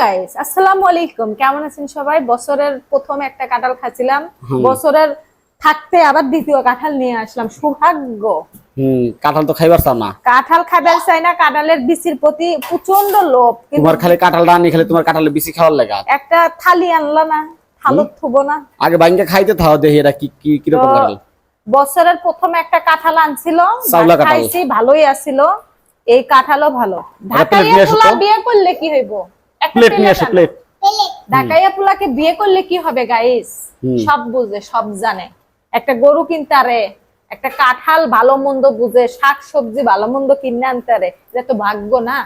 Guys আসসালামু আলাইকুম। কেমন আছেন সবাই? বছরের প্রথম একটা কাঁঠাল খাচ্ছিলাম। বছরের থাকতে আবার দ্বিতীয় কাঁঠাল নিয়ে আসলাম। সৌভাগ্য। হুম কাঁঠাল তো খাইবার চাও না? কাঁঠাল খাবার চাই না কাঁঠালের বিচির প্রতি প্রচণ্ড লোভ। তোমার খালি খালি তোমার কাঁঠালে বেশি খাওয়ার লেগা? একটা থালি আনলা না থালত থুবো না। আগে বাইঙ্গে খাইতে থাও দেখি এটা কি কি কীরকম তো কাঁঠাল। বছরের প্রথম একটা কাঁঠাল আনছিল খাইছি ভালোই আছিল। এই কাঁঠালও ভালো। তো। বিয়ে করলে কি হইব? প্লেট নিয়ে plate প্লেট ঢাকাইয়া পোলাকে বিয়ে করলে কি হবে গাইস সব বুঝে সব জানে। একটা গরু কিনতারে একটা কাঁঠাল ভালো মন্দ বুঝে শাক সবজি ভালো মন্দ কিনে আনতারে এটা তো ভাগ্য না।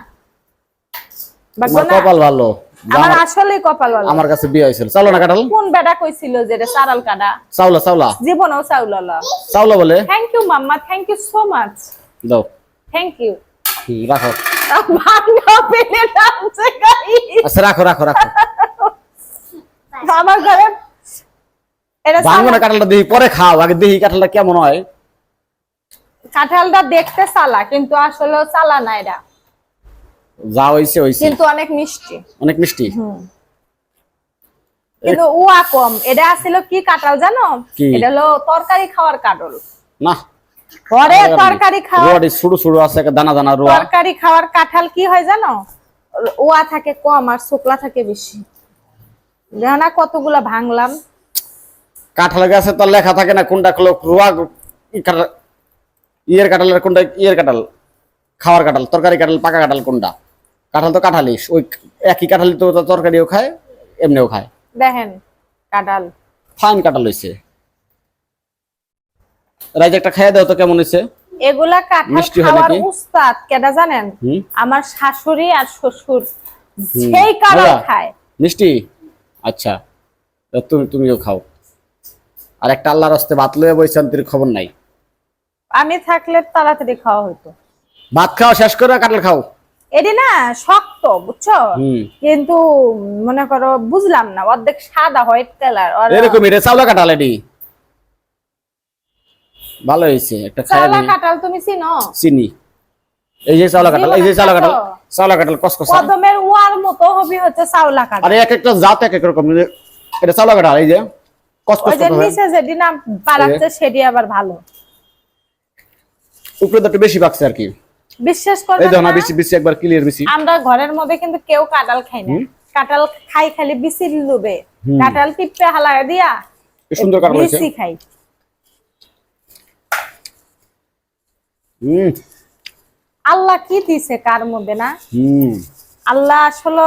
কপাল ভালো। আমার আসলেই কপাল ভালো। আমার কাছে বিয়ে হয়েছিল। চাউলা না কাঁঠাল? কোন বেটা কইছিল যে এটা সারাল কাটা? চাউলা চাউলা। জীবনেও চাউলালা চাউলা বলে? থ্যাংক ইউ মাম্মা। থ্যাংক ইউ সো মাচ দাও। থ্যাংক ইউ রাখো। ভাঙ্গা পেলে নামছে আচ্ছা রাখো রাখো রাখো। আমার ঘরে এটা না কাঁঠালটা দেখি পরে খাও। আগে দেখি কাঁঠালটা কেমন হয়। কাঁঠালটা দেখতে সালা কিন্তু আসলে সালা না এটা যা হইছে হইছে। কিন্তু অনেক মিষ্টি। অনেক মিষ্টি? কিন্তু উয়া কম। এটা কি কাঁঠাল জানো? এটা হলো তরকারি খাওয়ার কাঁঠাল। না। ঘরে তরকারি শুরু আছে দানা দানা রোয়া। তরকারি খাওয়ার কাঁঠাল কি হয় জানো? ওয়া থাকে কম আর শুকলা থাকে বেশি। দেখো না কতগুলা ভাঙলাম? কাঁঠাল গাছে তো লেখা থাকে না কোনটা হলো রোয়া ইয়ের কাঁঠাল আর কোনটা ইয়ের কাঁঠাল? খাওয়ার কাঁঠাল তরকারি কাঁঠাল পাকা কাঁঠাল কোনটা? কাঁঠাল তো কাঁঠালই ওই একই কাঁঠালি তো তো তরকারিও খায় এমনিও খায়। দেখেন কাঁঠাল। ফাইন কাঁঠাল হইছে। রাইজ একটা খাইয়া দাও তো কেমন হইছে এগুলা কাঁঠাল খাওয়ার উস্তাদ কেটা জানেন? আমার শাশুড়ি আর শ্বশুর সেই কাঁঠাল খায়। মিষ্টি? আচ্ছা তুমি তুমিও খাও। আর একটা আল্লাহর হস্তে ভাত লয়ে বইছেন তোর খবর নাই। আমি থাকলে তাড়াতাড়ি খাওয়া হতো ভাত খাও শেষ করে কাঁঠাল খাও। এটি না শক্ত বুঝছ? কিন্তু মনে করো বুঝলাম না অর্ধেক সাদা হোয়াইট কালার এরকম এটা কাঁঠাল এটি। ভালো হয়েছে একটা দিই কাঁঠাল তুমি চিনো? চিনি। এই যে চাউলা কাঁঠাল এই যে চাউলা কাঁঠাল? চাউলা কাঁঠাল কসকসা। কদমের ওয়ার মতো হবি হচ্ছে চাউলা কাঁঠাল। আরে এক একটা জাত এক এক রকম এটা চাউলা কাঁঠাল এই যে কসকস ওই যে নিচে যেটি নাম পারাচ্ছে সেটি আবার ভালো। উপরে তো একটু বেশি পাকছে আর কি। বিশ্বাস এই করবেন দেখো না না, বেশি বেশি একবার ক্লিয়ার বেশি আমরা ঘরের মধ্যে কিন্তু কেউ কাঁঠাল খাই না। কাঁঠাল খাই খালি বিচির লুবে। কাঁঠাল টিপে হালায় দিয়া সুন্দর কাঁঠাল হয়েছে। বিচি খাই। হুম। আল্লাহ কি দিছে কার মধ্যে না? হুম। আল্লাহ আসলে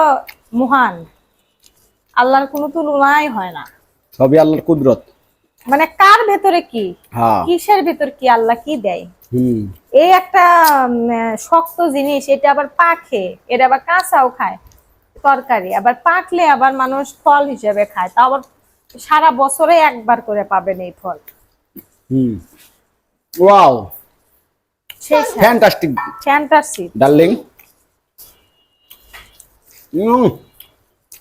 মহান। আল্লাহর কোনো তুলনাই হয় না। সবই আল্লাহর কুদরত। মানে কার ভেতরে কি? হ্যাঁ। কিসের ভেতর কি আল্লাহ কি দেয়? এই একটা শক্ত জিনিস এটা আবার পাখে এটা আবার কাঁচাও খায় তরকারি আবার পাকলে আবার মানুষ ফল হিসেবে খায় তা আবার সারা বছরে একবার করে পাবেন এই ফল। Hmm. Wow. Fantastic fantasy darling hmm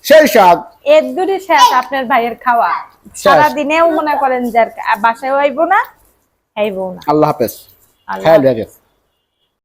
সেই স্বাদ। এর দূরে শেষ আপনার ভাইয়ের খাওয়া। সারা দিনেও মনে করেন যে বাসায় আইবো না না। আল্লাহ হাফেজ। আল্লাহ খেয়াল